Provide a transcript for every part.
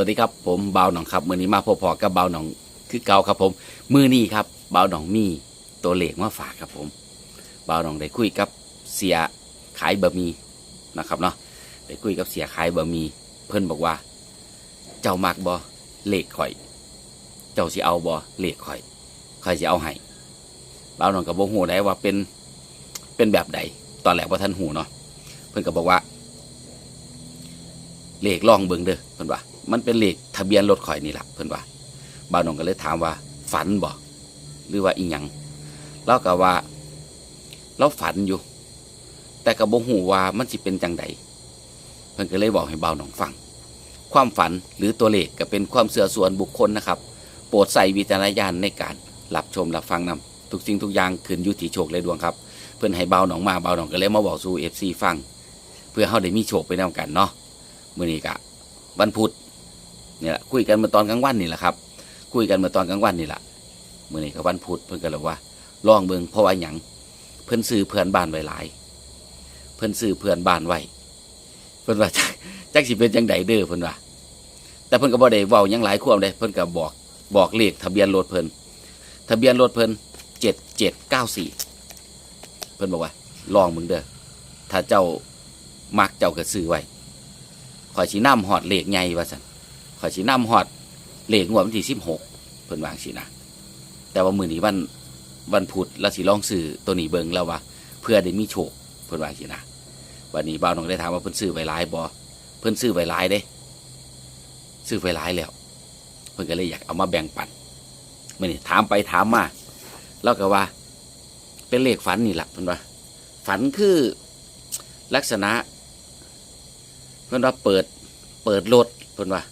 วัสดีครับผมเบาหนองครับมือนี้มาพอๆกับเบาหนองคือเก่าครับผมมือนี้ครับเบาหนองมีตัวเลขมาฝากครับผมเบาหนองได้คุยกับเสียขายบะหมี่นะครับเนาะได้คุยกับเสียขายบะหมี่เพิ่นบอกว่า เจ้ามักบ่เลขข่อย เจ้าสิเอาบ่เลขข่อยข่อยสิเอาให้เบาหนองกับบ่ฮู้ได้ว่าเป็นเป็นแบบใดตอนแรกว่าท่านหูเนาะเพิ่นก็บอกว่า เลขล่องเบิงเด้อเพิ่นว่า มันเป็นเลขทะเบียนรถข่อยนี่แหละเพิ่อนว่าบ่าวน้องก็เลยถามว่า ฝันบ่หรือว่าอีหยังเราก็ว่าเราฝันอยู่ แต่ก็บ่ฮู้ว่ามันสิเป็นจังใดเพิ่อนก็เลยบอกให้บ่าวน้องฟัง ความฝันหรือตัวเลขก็เป็นความเสื่อส่วนบุคคลนะครับ โปรดใส่วิจารณญาณในการรับชมรับฟังนำทุกสิ่งทุกอย่างขึ้นอยู่ที่โชคและดวงครับ เพิ่อนให้บ่าวน้องมาบ่าวน้องก็เลยมาบอกสู่ FC ฟัง เพื่อเฮาได้มีโชคไปนํกันเนาะมื่อนี้กะวันพุธ นี่แหละคุยกันเมื่อตอนกลางวันนี่แหละครับ คุยกันเมื่อตอนกลางวันนี่แหละมื่อนี้ก็วันพุธเพิ่นก็เลยว่าลองเบิ่งเพราะว่าหยังเพิ่นซื้อเพื่อนบ้านไว้หลาย เพิ่นซื้อเพื่อนบ้านไว้เพิ่นว่าจักจักสิเป็นจังใดเด้อเพิ่นว่า แต่เพิ่นก็บ่ได้เว้าหยังหลายความเลยเพิ่นก็บอกบอกเลขทะเบียนรถเพิ่นทะเบียนรถเพิ่นเจ็ดเจ็ดเก้าสี่เพิ่นบอกว่า ลองมึงเด้อถ้าเจ้ามักเจ้าก็ซื้อไว้ข่อยสีน้ำหอดเลขใหญ่ว่าสัน ข่อยสีน้ำหอดเลขงวดวันที่สิบหกเพิ่นวางสินะแต่ว่ามือนี้วันวันพุธเราสิลองซื้อตัวนี้เบิงแล้วว่า เพื่อได้มีโชคเพิ่นวางสินะวันนี้บ่าวน้องได้ถามว่าเพิ่นซื้อไว้หลายบ่เพิ่นซื้อไว้หลายเด้ ซื้อไว้หลายแล้ว เพิ่นก็เลยอยากเอามาแบ่งปันมื่อนี้ถามไปถามมาแล้วก็ว่า เป็นเลขฝันนี่แหละเพิ่นว่า ฝันคือลักษณะเพิ่นว่าเปิดเปิดรถเพิ่นว่า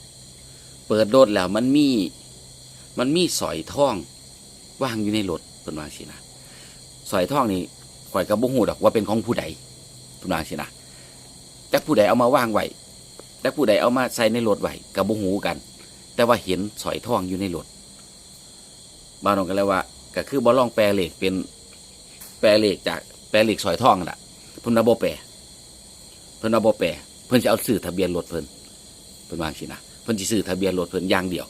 เปิดรถแล้วมันมี มันมีสอยทองว่างอยู่ในรถเพิ่นว่าสินะสอยทองนี่ข่อยก็บ่ฮู้ดอกว่าเป็นของผู้ใดเพิ่นว่าสินะแต่ผู้ใดเอามาว่างไว้แต่ผู้ใดเอามาใส่ในรถไว้ก็บ่ฮู้กัน แต่ว่าเห็นสอยทองอยู่ในรถบ้านนองก็เลยว่าก็คือบ่ลองแปลเหลขเป็นแปลเหลขจากแปลเหลขสอยทองนั่นล่ะเพิ่นว่าบ่แปลเพิ่นว่าบ่แปลเพิ่นจะเอาซื้อทะเบียนรถเพิ่นเพิ่นวางสินะ เพิ่นสิซื้อทะเบียนรถเพิ่นอย่างเดียว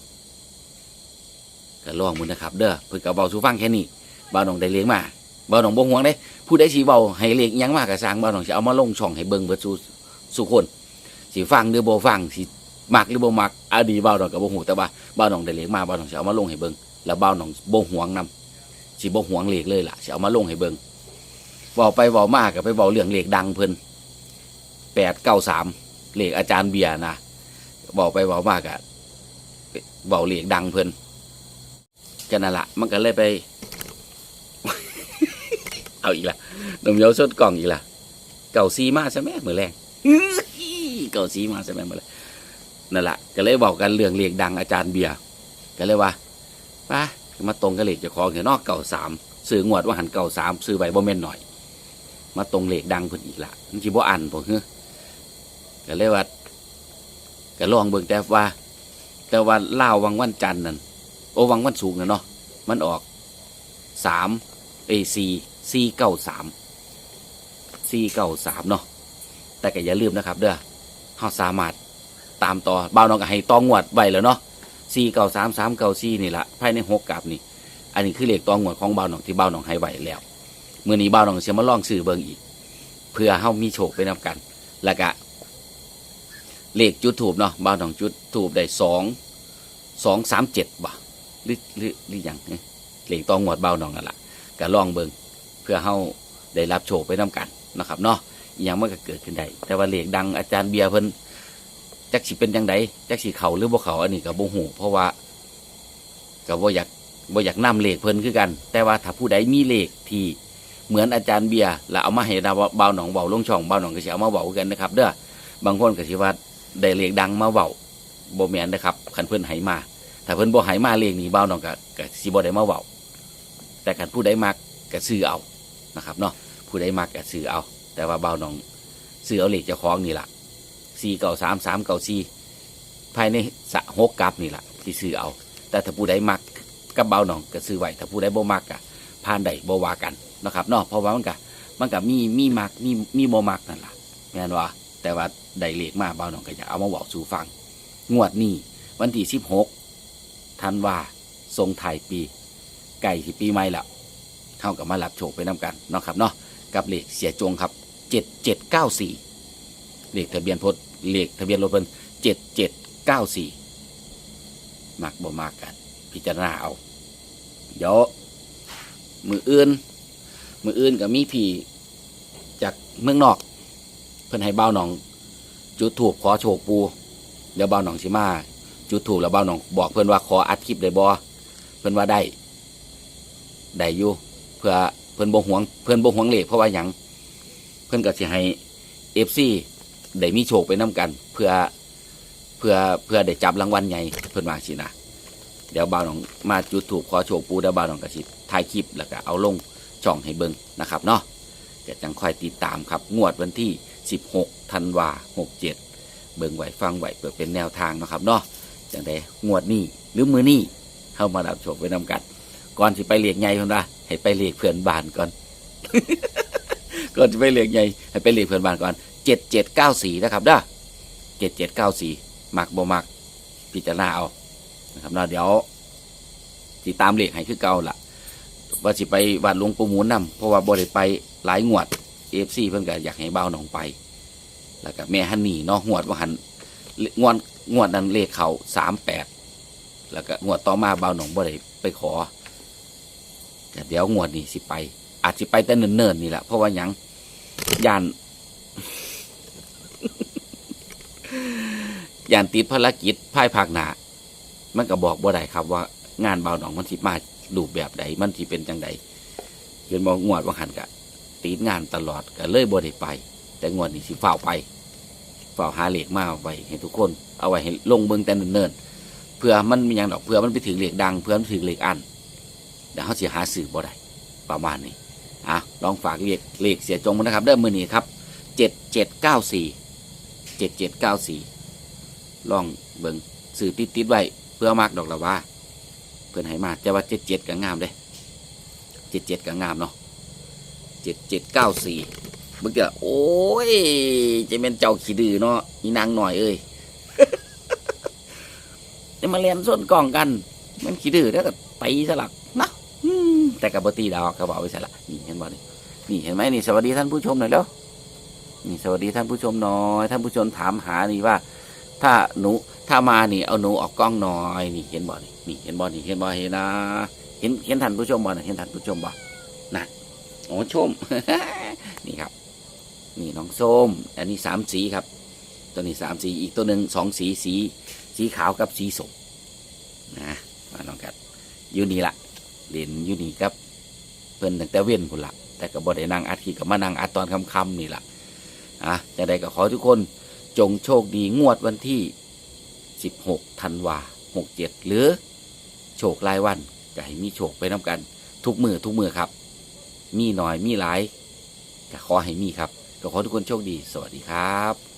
ก็ลองมึงนะครับ เด้อเพิ่นก็เบาสู่ฟังแค่นี้บ่าวน้องได้เลี้ยงมาบ่าวน้องบ่ห่วงเด้ผู้ใดสิเว้าให้เลี้ยงยังมากก็สร้างบ่าวน้องสิเอามาลงช่องให้เบิ่งเบิดสู่สู่คนสิฟังหรือบ่ฟังสิมักหรือบ่มักอดีบ่าวน้องก็บ่ฮู้แต่ว่าบ่าวน้องได้เลี้ยงมาบ่าวน้องสิเอามาลงให้เบิ่งแล้วบ่าวน้องบ่ห่วงนํสิบ่ห่วงเลขเลยล่ะสิเอามาลงให้เบิ่งเว้าไปเว้ามาก็ไปเว้าเรื่องเลขดังเพิ่น893เล็กอาจารย์เบียร์นะ บอกไปบอกมากอะบอกเหล็กดังเพิ่นกันนั่นละมันก็เลยไป เอาอีกละนมเยาสดกล่องอีกละเก่าซีมาใช่ไหมมือแรงเก่าซีมาใช่ไหมมือแรงนั่นแหละก็เลยบอกกันเรื่องเหล็กดังอาจารย์เบียร์ก็เลยว่าป้ามาตรงกับเหล็กจะของเห็นนอกเก่าสามซื้องวดว่าหันเก่าสามซื้อใบบ่แม่นหน่อย มาตรงเหล็กดังเพิ่นอีกละมันจีบ่อันผมเฮ้ก็เลยว่า ก็ลองเบิ่งแต่ว่า แต่ว่าเล่าววังวันจันทร์นั่นโอวังวันสูงนะเนาะมันออกสามเอซีซีเก้าสามซีเก้าสามเนาะแต่ก็อย่าลืมนะครับ เด้อเฮาสามารถตามต่อบ่าวน้องก็ให้ตองวดไว้แล้วเนาะซีเก้าสามสามเก้าซีนี่ละภายในหกกับนี่ อันนี้คือเลขตองวดของบ่าวน้องที่บ่าวน้องให้ไว้แล้วเมื่อนี้บ่าวน้องเสียมาลองซื้อเบิ่งอีก เพื่อเฮามีโชคไปนํกัน แล้วก็ เลขจุดถูบเนาะบ้านของจุดถูบได้สองสองสามเจ็ดบ่หรือหรือหรือยังเลขตองหวดเบาหนองนั่นแหละก็ลองเบิงเพื่อเฮาได้รับโชคไปน้กันนะครับเนาะอหยังมันก็เกิดขึ้นได้แต่ว่าเลขดังอาจารย์เบียร์เพิ่นจักสิเป็นยังไงจักสิเขาหรือบ่เขาอันนี้ก็บ่ฮู้เพราะว่าก็บ่อยากบ่อยากนำเลขเพิ่นคือกัน แต่ว่าถ้าผู้ใดมีเลขที่เหมือนอาจารย์เบียร์แล้วเอามาให้เราเบาหนองเบาลงช่องเบาหนองก็สิเอามาเบากันนะครับ เด้อบางคนก็สิว่า ได้เลขดังมาเว้าบ่แม่นนะครับคันเพิ่นให้มา ถ้าเพิ่นบ่ให้มาเลขนี้เบาน้องก็ก็สิบ่ได้มาเว้าแต่คันผู้ใดมักก็ซื้อเอานะครับเนาะผู้ใดมักก็ซื้อเอา แต่ว่าเบาน้องซื้อเอาเลขเจ้าของนี่ล่ะ493 394ภายในสะหกกับนี่ล่ะที่ซื้อเอา แต่ถ้าผู้ใดมักกับเบาน้องก็ซื้อไว้ถ้าผู้ใดบ่มักก็ผ่านใดบ่ว่ากันนะครับเนาะเพราะว่ามันก็มันก็มีมีมักมีมีบ่มักนั่นล่ะแม่นว่า แต่ว่าได้เลขมาเบาหน่องก็อยากเอามาบอกสู่ฟัง งวดนี้วันที่สิบหกธันวาทรงถ่ายปี ไก่ที่ปีใหม่ล้วเท่ากับมารับโชคไปน้ำกันเนาะครับเนาะกับเลขเสียจงครับเจ็ดเจ็ดเก้าสี่เลขทะเบียนพจน์เลขทะเบียนรถเป็นเจ็ดเจ็ดเก้าสี่มักบ่มากกัน พิจารณาเอา เดี๋ยวมืออื่น มืออื่นกับมีพี่จากเมืองนอก พิ่นให้เบ้าหนอง จุดถูกขอโชคปูเดี๋ยวเบ้าหนองสิมา จุดถูกแล้วเบ้าหนอง บอกเพิ่นว่าขออัดคลิปได้บ่เพิ่นว่าได้ได้อยู่เพื่อเพิ่นบ่หวง เพิ่นบ่หวงเหลขเพราะว่าหยังเพิ่นก็สิให้ FC ได้มีโชคไปนํกัน เพื่อเพื่อเพื่อได้จับรางวัลใหญ่เพิ่นว่าสินะเดี๋ยวบ่าวหนองมาจุดถูกขอโชคปูเดี๋ยวบ่าวหนองกระสิถ่ายคลิปแล้วก็เอาลงช่องให้เบิ่งนะครับเนาะเดี๋ยวจังคอยติดตามครับงวดวันที่ 16ธันวา67 เบิ่งไหวฟังไหวเพื่อเป็นแนวทางนะครับเนาะจังไดงวดนี้หรือมือนี้เข้ามารับโชคไปนำกัน ก่อนสิไปเรียกใหญ่คนละให้ไปเรียกเพื่อนบ้านก่อน ก่อนจะไปเรียกใหญ่ให้ไปเรียกเพื่อนบ้านก่อน7794นะครับเด้อ7794มักบ่มักพิจารณาเอานะครับเนาะเดี๋ยวติดตามเลขให้คือเก่าล่ะว่าสิไปวัดหลวงปู่หมูนนำเพราะว่าบ่ได้ไปหลายงวด เอฟซีเพิ่นก็อยากให้เบ้าหนองไป แล้วก็แม่ฮันนี่เนาะงวดว่าหันงวดงวดนั้นเลขเขาสามแปดแล้วก็งวดต่อมาเบ้าหนองบ่ได้ไปขอแต่เดี๋ยวงวดนี้สิไป อาจสิไปแต่เนิ่นๆนี่แหละเพราะว่ายังยานยานติดภารกิจภายภาคหนามันก็บอกบ่ได้ครับว่างานเบาหนองมันสิมาดูแบบใดมันสิเป็นจังใดเห็นบอกงวดว่าหันกะ ตีดงานตลอดก็เลยบ่ได้ไป แต่งวดนี้สิเฝ้าวไปเฝ้าวหาเหล็กมาไว้ให้ทุกคน เอาไว้ให้ลงเบิ่งแต่เนินๆเพื่อมันมีอย่างดอกเพื่อมันไปถึงเหล็กดังเพื่อมันถึงเหล็กอันเดี๋ยวเขาสิหาสื่อบ่ได้ประมาณนี้อะลองฝากเลขเลขเสียจงมานนะครับเริ่มมือนี้ครับเจ็ดเจ็ดเก้าสี่เจ็ดเจ็ดเก้าสี่ลองเบิ่งสื่อติดติดไว้เพื่อมากดอกละว่า เพื่อนให้มาแต่ว่าเจ็ดเจ็ดก็งามเลยเจ็ดเจ็ดก็งามเนาะ เจ็ดเจ็ดเก้าสี่เมื่อกี้โอ้ยจะเป็นเจ้าขี้ดื้อเนาะอีนางหน่อยเอ้ยจะมาเรียนส้นกล่องกัน มันขี้ดื้อแล้วก็ตีสลักนะแต่กับบตีดาวกระบอกไว้ใส่ละนี่เห็นบ่นี่นี่เห็นไหมนี่สวัสดีท่านผู้ชมหน่อยแล้วนี่สวัสดีท่านผู้ชมหน่อยท่านผู้ชมถามหานี่ว่า ถ้าหนูถ้ามานี่เอาหนูออกกล้องหน่อยนี่เห็นบ่นี่นี่เห็นบ่นี่เห็นบ่เห็นนะ เห็นเห็นท่านผู้ชมบ่นะเห็นท่านผู้ชมบ่นะ โอ้ชม นี่ครับ นี่น้องส้ม อันนี้สามสีครับ ตัวนี้สามสี อีกตัวหนึ่งสองสีสี สีขาวกับสีส้มนะมาน้องกัดอยู่นี่ละเด่นอยู่นี่ครับ เพิ่นตั้งแต่เว้นพุ่นละแต่ก็บ่ได้นั่งอัดขี่กับมานั่งอัดตอนค่ำๆนี่ละอะจะได้ก็ขอทุกคนจงโชคดีงวดวันที่ 16ธันวา67 หรือ โชครายวันจะให้มีโชคไปน้ำกัน ทุกมือทุกมือครับ มีหน่อยมีหลายก็ขอให้มีครับก็ขอทุกคนโชคดี สวัสดีครับ